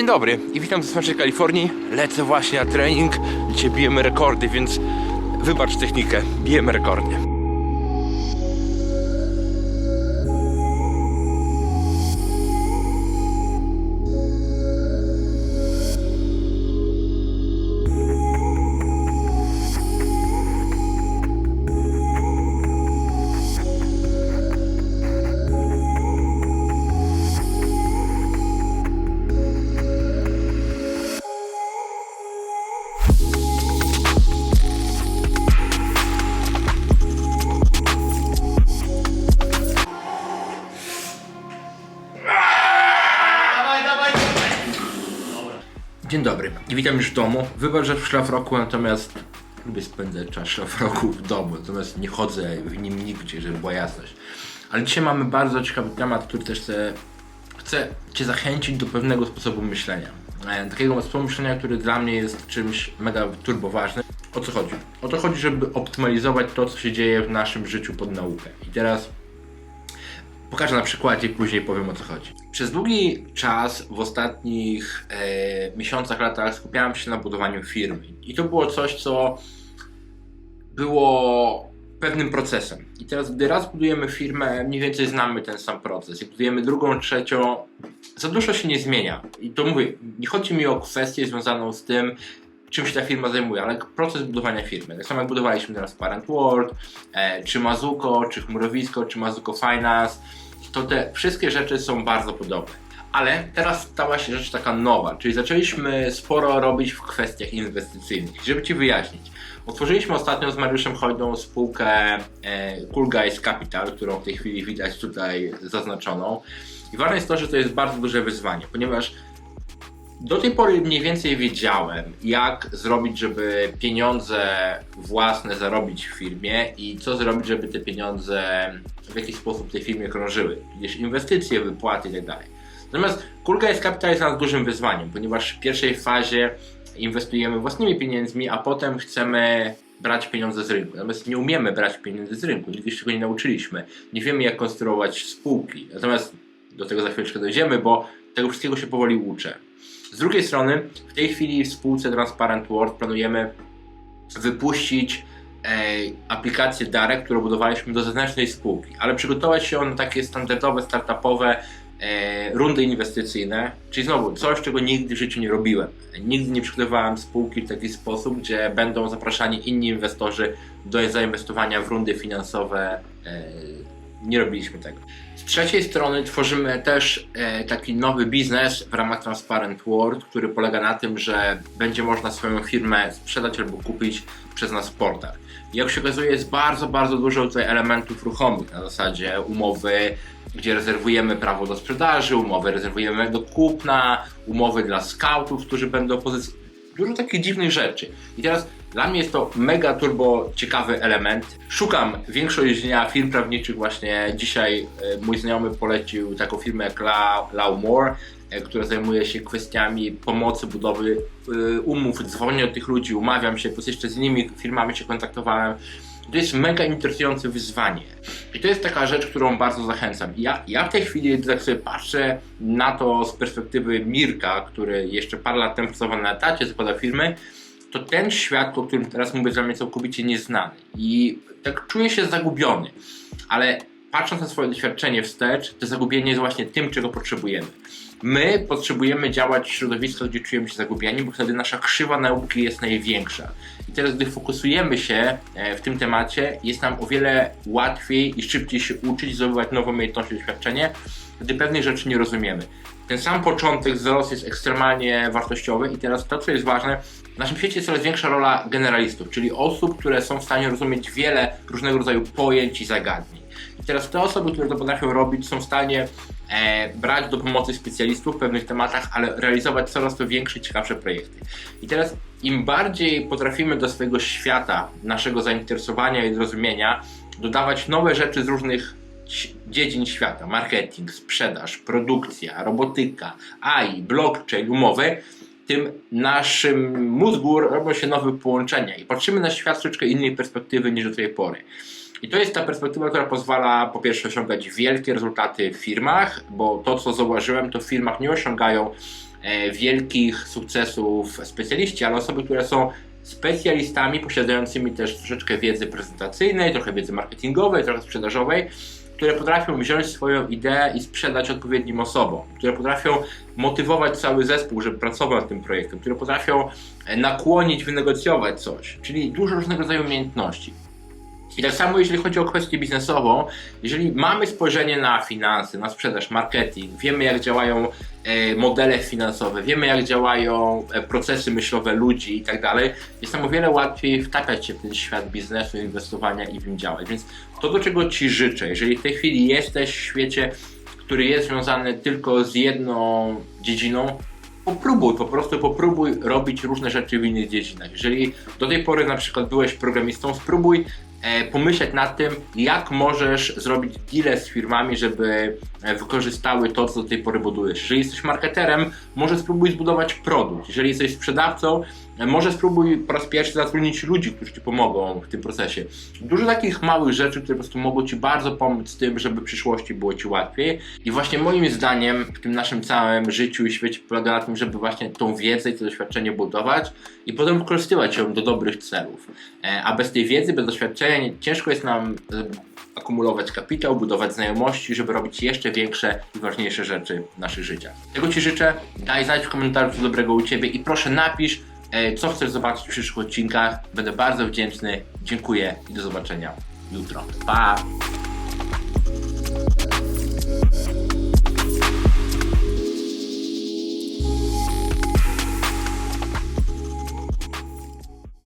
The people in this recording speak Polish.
Dzień dobry i witam z naszej Kalifornii. Lecę właśnie na trening. Dzisiaj bijemy rekordy, więc wybacz technikę. Bijemy rekordy. Dzień dobry i witam już w domu. Wybacz, że w szlafroku, natomiast lubię spędzać czas szlafroku w domu, natomiast nie chodzę w nim nigdzie, żeby była jasność. Ale dzisiaj mamy bardzo ciekawy temat, który też chcę, chcę Cię zachęcić do pewnego sposobu myślenia. E, Takiego sposobu myślenia, który dla mnie jest czymś mega turbo ważnym. O co chodzi? O to chodzi, żeby optymalizować to, co się dzieje w naszym życiu pod naukę. I teraz Pokażę na przykładzie i później powiem o co chodzi. Przez długi czas w ostatnich e, miesiącach, latach skupiałem się na budowaniu firmy. I to było coś, co było pewnym procesem. I teraz, gdy raz budujemy firmę, mniej więcej znamy ten sam proces. Jak budujemy drugą, trzecią, za dużo się nie zmienia. I to mówię, nie chodzi mi o kwestię związaną z tym, czym się ta firma zajmuje, ale proces budowania firmy. Tak samo jak budowaliśmy teraz Parent World, e, czy Mazuko, czy Chmurowisko, czy Mazuko Finance, to te wszystkie rzeczy są bardzo podobne. Ale teraz stała się rzecz taka nowa, czyli zaczęliśmy sporo robić w kwestiach inwestycyjnych. Żeby Ci wyjaśnić, otworzyliśmy ostatnio z Mariuszem Hojdą spółkę e, Cool Guys Capital, którą w tej chwili widać tutaj zaznaczoną. I ważne jest to, że to jest bardzo duże wyzwanie, ponieważ do tej pory mniej więcej wiedziałem, jak zrobić, żeby pieniądze własne zarobić w firmie i co zrobić, żeby te pieniądze w jakiś sposób w tej firmie krążyły. Gdzieś inwestycje, wypłaty itd. Natomiast Kulga jest nas dużym wyzwaniem, ponieważ w pierwszej fazie inwestujemy własnymi pieniędzmi, a potem chcemy brać pieniądze z rynku. Natomiast nie umiemy brać pieniędzy z rynku, nigdy się tego nie nauczyliśmy. Nie wiemy, jak konstruować spółki. Natomiast do tego za chwileczkę dojdziemy, bo tego wszystkiego się powoli uczę. Z drugiej strony, w tej chwili w spółce Transparent World planujemy wypuścić e, aplikację Darek, którą budowaliśmy do zewnętrznej spółki, ale przygotować się na takie standardowe, startupowe e, rundy inwestycyjne, czyli znowu coś, czego nigdy w życiu nie robiłem. Nigdy nie przygotowałem spółki w taki sposób, gdzie będą zapraszani inni inwestorzy do zainwestowania w rundy finansowe. E, nie robiliśmy tego. Z trzeciej strony tworzymy też e, taki nowy biznes w ramach Transparent World, który polega na tym, że będzie można swoją firmę sprzedać albo kupić przez nas portal. Jak się okazuje, jest bardzo, bardzo dużo tutaj elementów ruchomych na zasadzie umowy, gdzie rezerwujemy prawo do sprzedaży, umowy rezerwujemy do kupna, umowy dla scoutów, którzy będą pozyc- Dużo takich dziwnych rzeczy. I teraz dla mnie jest to mega turbo ciekawy element. Szukam większość dnia firm prawniczych właśnie. Dzisiaj e, mój znajomy polecił taką firmę jak La, Laumore, e, która zajmuje się kwestiami pomocy budowy e, umów. Dzwonię do tych ludzi, umawiam się, plus jeszcze z innymi firmami się kontaktowałem. To jest mega interesujące wyzwanie. I to jest taka rzecz, którą bardzo zachęcam. Ja, ja w tej chwili tak sobie patrzę na to z perspektywy Mirka, który jeszcze parę lat temu pracował na etacie, zakłada firmy, to ten świat, o którym teraz mówię, dla mnie całkowicie nieznany. I tak czuję się zagubiony. Ale patrząc na swoje doświadczenie wstecz, to zagubienie jest właśnie tym, czego potrzebujemy. My potrzebujemy działać w środowisku, gdzie czujemy się zagubieni, bo wtedy nasza krzywa nauki jest największa. I teraz, gdy fokusujemy się e, w tym temacie, jest nam o wiele łatwiej i szybciej się uczyć, zdobywać nowe umiejętności, doświadczenie, gdy pewnych rzeczy nie rozumiemy. Ten sam początek wzrost jest ekstremalnie wartościowy i teraz to, co jest ważne, w naszym świecie jest coraz większa rola generalistów, czyli osób, które są w stanie rozumieć wiele różnego rodzaju pojęć i zagadnień. I teraz te osoby, które to potrafią robić, są w stanie e, brać do pomocy specjalistów w pewnych tematach, ale realizować coraz to większe ciekawsze projekty. I teraz im bardziej potrafimy do swojego świata, naszego zainteresowania i zrozumienia, dodawać nowe rzeczy z różnych dziedzin świata, marketing, sprzedaż, produkcja, robotyka, AI, blockchain, umowy, tym naszym mózgu robią się nowe połączenia i patrzymy na świat z troszeczkę innej perspektywy niż do tej pory. I to jest ta perspektywa, która pozwala po pierwsze osiągać wielkie rezultaty w firmach, bo to co zauważyłem, to w firmach nie osiągają e, wielkich sukcesów specjaliści, ale osoby, które są specjalistami posiadającymi też troszeczkę wiedzy prezentacyjnej, trochę wiedzy marketingowej, trochę sprzedażowej, które potrafią wziąć swoją ideę i sprzedać odpowiednim osobom, które potrafią motywować cały zespół, żeby pracował nad tym projektem, które potrafią nakłonić, wynegocjować coś, czyli dużo różnego rodzaju umiejętności. I tak samo jeśli chodzi o kwestię biznesową, jeżeli mamy spojrzenie na finanse, na sprzedaż, marketing, wiemy jak działają e, modele finansowe, wiemy jak działają e, procesy myślowe ludzi i tak dalej, jest nam o wiele łatwiej wtapiać się w ten świat biznesu, inwestowania i w nim działać. Więc to, do czego Ci życzę, jeżeli w tej chwili jesteś w świecie, który jest związany tylko z jedną dziedziną, popróbuj, po prostu popróbuj robić różne rzeczy w innych dziedzinach. Jeżeli do tej pory na przykład byłeś programistą, spróbuj pomyśleć nad tym, jak możesz zrobić deal z firmami, żeby e, wykorzystały to, co do tej pory budujesz. Jeżeli jesteś marketerem, może spróbuj zbudować produkt. Jeżeli jesteś sprzedawcą, e, może spróbuj po raz pierwszy zatrudnić ludzi, którzy Ci pomogą w tym procesie. Dużo takich małych rzeczy, które po prostu mogą Ci bardzo pomóc w tym, żeby w przyszłości było Ci łatwiej. I właśnie moim zdaniem w tym naszym całym życiu i świecie polega na tym, żeby właśnie tą wiedzę i to doświadczenie budować i potem wykorzystywać ją do dobrych celów. E, A bez tej wiedzy, bez doświadczenia ciężko jest nam e, akumulować kapitał, budować znajomości, żeby robić jeszcze większe i ważniejsze rzeczy w naszych życiach. Tego Ci życzę. Daj znać w komentarzu co dobrego u Ciebie i proszę napisz, e, E, co chcesz zobaczyć w przyszłych odcinkach. Będę bardzo wdzięczny. Dziękuję i do zobaczenia jutro. Pa!